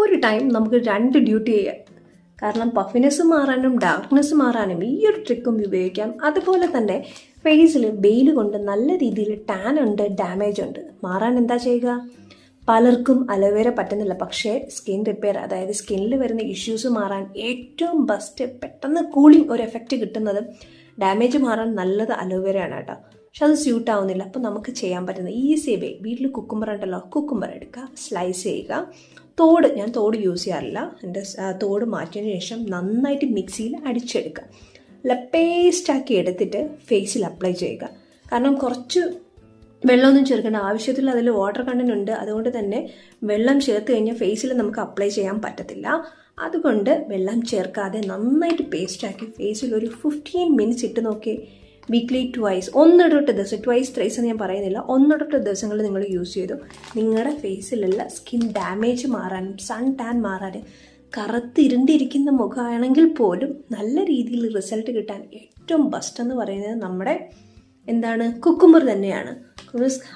ഒരു ടൈം നമുക്ക് രണ്ട് ഡ്യൂട്ടി ചെയ്യാം. കാരണം പഫിനെസ് മാറാനും ഡാർക്ക്നെസ് മാറാനും ഈ ഒരു ട്രിക്കും ഉപയോഗിക്കാം. അതുപോലെ തന്നെ ഫേസിൽ വെയിൽ കൊണ്ട് നല്ല രീതിയിൽ ടാൻ ഉണ്ട് ഡാമേജ് ഉണ്ട്. മാറാൻ എന്താ ചെയ്യുക? പലർക്കും അലോവേര പറ്റുന്നില്ല. പക്ഷേ സ്കിൻ റിപ്പയർ അതായത് സ്കിന്നിൽ വരുന്ന ഇഷ്യൂസ് മാറാൻ ഏറ്റവും ബെസ്റ്റ് പെട്ടെന്ന് കൂളിംഗ് ഒരു എഫക്റ്റ് കിട്ടുന്നത് ഡാമേജ് മാറാൻ നല്ലത് അലോവേരയാണ് കേട്ടോ. പക്ഷെ അത് സ്യൂട്ട് ആവുന്നില്ല അപ്പോൾ നമുക്ക് ചെയ്യാൻ പറ്റുന്ന ഈസി വേ വീട്ടിൽ കുക്കുംബർ ഉണ്ടല്ലോ കുക്കുംബർ എടുക്കുക സ്ലൈസ് ചെയ്യുക. തോട് ഞാൻ തോട് യൂസ് ചെയ്യാറില്ല. എന്റെ തോട് മാറ്റിയതിന് ശേഷം നന്നായിട്ട് മിക്സിയിൽ അടിച്ചെടുക്കുക. അല്ല പേസ്റ്റാക്കി എടുത്തിട്ട് ഫേസിൽ അപ്ലൈ ചെയ്യുക. കാരണം കുറച്ച് വെള്ളമൊന്നും ചേർക്കേണ്ട ആവശ്യത്തിൽ അതിൽ വാട്ടർ കണ്ടന്റ് ഉണ്ട്. അതുകൊണ്ട് തന്നെ വെള്ളം ചേർത്ത് കഴിഞ്ഞാൽ ഫേസിൽ നമുക്ക് അപ്ലൈ ചെയ്യാൻ പറ്റത്തില്ല. അതുകൊണ്ട് വെള്ളം ചേർക്കാതെ നന്നായിട്ട് പേസ്റ്റാക്കി ഫേസിൽ ഒരു ഫിഫ്റ്റീൻ മിനിറ്റ്സ് ഇട്ട് നോക്കി വീക്ക്ലി ട്വൈസ് ഒന്നിടവിട്ട് ദിവസം ട്വൈസ് ത്രൈസ് എന്ന് ഞാൻ പറയുന്നില്ല. ഒന്നിടവിട്ട് ദിവസങ്ങൾ നിങ്ങൾ യൂസ് ചെയ്തു. നിങ്ങളുടെ ഫേസിലുള്ള സ്കിൻ ഡാമേജ് മാറാനും സൺ ടാൻ മാറാനും കറുത്തിരുണ്ടിരിക്കുന്ന മുഖമാണെങ്കിൽ പോലും നല്ല രീതിയിൽ റിസൾട്ട് കിട്ടാൻ ഏറ്റവും ബെസ്റ്റ് എന്ന് പറയുന്നത് നമ്മുടെ എന്താണ്? കുക്കുമ്പർ തന്നെയാണ്.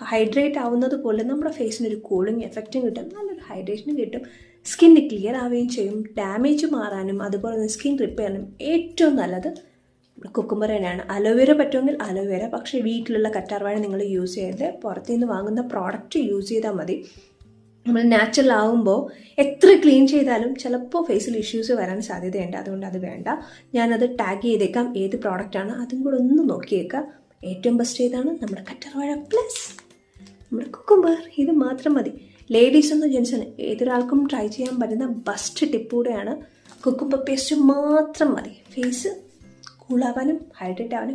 ഹൈഡ്രേറ്റ് ആവുന്നത് പോലെ നമ്മുടെ ഫേസിന് ഒരു കൂളിംഗ് എഫക്റ്റും കിട്ടും. നല്ലൊരു ഹൈഡ്രേഷനും കിട്ടും. സ്കിന്ന് ക്ലിയർ ആവുകയും ചെയ്യും. ഡാമേജ് മാറാനും അതുപോലെ തന്നെ സ്കിൻ റിപ്പയറിനും ഏറ്റവും നല്ലത് കുക്കുംബർ തന്നെയാണ് അലോവേര പറ്റുമെങ്കിൽ അലോവേര പക്ഷേ വീട്ടിലുള്ള കറ്റാർവാഴ നിങ്ങൾ യൂസ് ചെയ്യരുത്. പുറത്തു നിന്ന് വാങ്ങുന്ന പ്രോഡക്റ്റ് യൂസ് ചെയ്താൽ മതി. നമ്മൾ നാച്ചുറൽ ആകുമ്പോൾ എത്ര ക്ലീൻ ചെയ്താലും ചിലപ്പോൾ ഫേസിൽ ഇഷ്യൂസ് വരാൻ സാധ്യതയുണ്ട്. അതുകൊണ്ട് അത് വേണ്ട. ഞാനത് ടാഗ് ചെയ്തേക്കാം. ഏത് പ്രോഡക്റ്റാണ് അതും കൂടെ ഒന്ന് നോക്കിയേക്കാം. ഏറ്റവും ബെസ്റ്റ് ഏതാണ്? നമ്മുടെ കറ്റാർവാഴ പ്ലസ് നമ്മുടെ കുക്കുംബർ ഇത് മാത്രം മതി. ലേഡീസ് എന്ന ജെൻസിന് ഏതൊരാൾക്കും ട്രൈ ചെയ്യാൻ പറ്റുന്ന ബെസ്റ്റ് ടിപ്പ് കൂടെയാണ്. കുക്കുംബർ പേസ്റ്റ് മാത്രം മതി. ഫേസ് കൂളാവാനും ഹൈഡ്രേറ്റ് ആവാനും